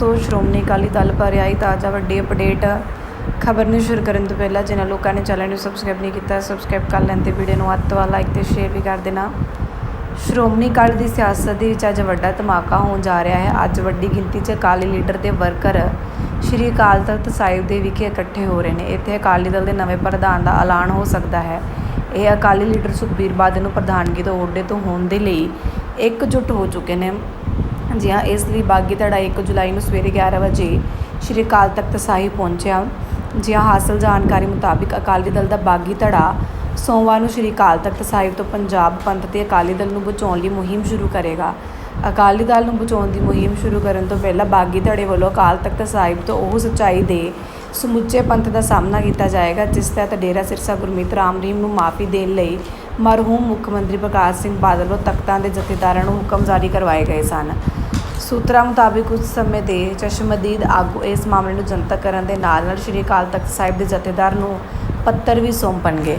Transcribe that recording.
ਦੋਸਤੋ ਸ਼੍ਰੋਮਣੀ ਅਕਾਲੀ ਦਲ ਪਰ ਆਈ ਤਾਜ਼ਾ ਵੱਡੀ ਅਪਡੇਟ। ਖਬਰ ਨੂੰ ਸ਼ੁਰੂ ਕਰਨ ਤੋਂ ਪਹਿਲਾਂ ਜਿਨ੍ਹਾਂ ਲੋਕਾਂ ਨੇ ਚੈਨਲ ਨੂੰ ਸਬਸਕ੍ਰਾਈਬ ਨਹੀਂ ਕੀਤਾ ਸਬਸਕ੍ਰਾਈਬ ਕਰ ਲੈਣ ਤੇ ਵੀਡੀਓ ਨੂੰ ਅੱਤ ਤੋਂ ਵੱਧ ਲਾਈਕ ਤੇ ਸ਼ੇਅਰ ਵੀ ਕਰ ਦੇਣਾ। ਸ਼੍ਰੋਮਣੀ ਅਕਾਲੀ ਦੀ ਸਿਆਸਤ ਦੇ ਵਿੱਚ ਅੱਜ ਵੱਡਾ ਧਮਾਕਾ ਹੋਣ ਜਾ ਰਿਹਾ ਹੈ। ਅੱਜ ਵੱਡੀ ਗਿਣਤੀ 'ਚ ਅਕਾਲੀ ਲੀਡਰ ਤੇ ਵਰਕਰ ਸ਼੍ਰੀ ਅਕਾਲ ਤਖਤ ਸਾਹਿਬ ਦੇ ਵਿਖੇ ਇਕੱਠੇ ਹੋ ਰਹੇ ਨੇ। ਇੱਥੇ ਅਕਾਲੀ ਦਲ ਦੇ ਨਵੇਂ ਪ੍ਰਧਾਨ ਦਾ ਐਲਾਨ ਹੋ ਸਕਦਾ ਹੈ। ਇਹ ਅਕਾਲੀ ਲੀਡਰ ਸੁਖਬੀਰ ਬਾਦਲ ਨੂੰ ਪ੍ਰਧਾਨਗੀ ਤੋਂ ਅਹੁਦੇ ਤੋਂ ਹੋਣ ਦੇ ਲਈ ਇਕਜੁੱਟ ਹੋ ਚੁੱਕੇ ਨੇ। ਜੀ ਹਾਂ, ਇਸ ਲਈ ਬਾਗੀ ਧੜਾ 1 ਜੁਲਾਈ ਨੂੰ ਸਵੇਰੇ 11 ਵਜੇ ਸ਼੍ਰੀ ਅਕਾਲ ਤਖਤ ਸਾਹਿਬ ਪਹੁੰਚਿਆ। ਜੀ ਹਾਂ, ਹਾਸਲ ਜਾਣਕਾਰੀ ਮੁਤਾਬਿਕ ਅਕਾਲੀ ਦਲ ਦਾ ਬਾਗੀ ਧੜਾ ਸੋਮਵਾਰ ਨੂੰ ਸ਼੍ਰੀ ਅਕਾਲ ਤਖਤ ਸਾਹਿਬ ਤੋਂ ਪੰਜਾਬ ਪੰਥ ਤੇ ਅਕਾਲੀ ਦਲ ਨੂੰ ਬਚਾਉਣ ਲਈ ਮੁਹਿੰਮ ਸ਼ੁਰੂ ਕਰੇਗਾ। ਅਕਾਲੀ ਦਲ ਨੂੰ ਬਚਾਉਣ ਦੀ ਮੁਹਿੰਮ ਸ਼ੁਰੂ ਕਰਨ ਤੋਂ ਪਹਿਲਾਂ ਬਾਗੀ ਧੜੇ ਵੱਲੋਂ ਅਕਾਲ ਤਖਤ ਸਾਹਿਬ ਤੋਂ ਉਹ ਸੱਚਾਈ ਦੇ ਸਮੁੱਚੇ ਪੰਥ ਦਾ ਸਾਹਮਣਾ ਕੀਤਾ ਜਾਏਗਾ, ਜਿਸ ਤਹਿਤ ਡੇਰਾ ਸਿਰਸਾ ਗੁਰਮੀਤ ਰਾਮ ਰਹੀਮ ਨੂੰ ਮਾਫੀ ਦੇਣ ਲਈ ਮਰਹੂਮ ਮੁੱਖ ਮੰਤਰੀ ਪ੍ਰਕਾਸ਼ ਸਿੰਘ ਬਾਦਲ ਵੱਲੋਂ ਤਖਤਾਂ ਦੇ ਜਥੇਦਾਰਾਂ ਨੂੰ ਹੁਕਮ ਜਾਰੀ ਕਰਵਾਏ ਗਏ ਸਨ। ਸੂਤਰਾਂ ਮੁਤਾਬਿਕ ਕੁਝ ਸਮੇਂ ਦੇ ਚਸ਼ਮਦੀਦ ਆਗੂ ਇਸ ਮਾਮਲੇ ਨੂੰ ਜਨਤਕ ਕਰਨ ਦੇ ਨਾਲ ਨਾਲ ਸ਼੍ਰੀ ਅਕਾਲ ਤਖਤ ਸਾਹਿਬ ਦੇ ਜਥੇਦਾਰ ਨੂੰ ਪੱਤਰ ਵੀ ਸੌਂਪਣਗੇ।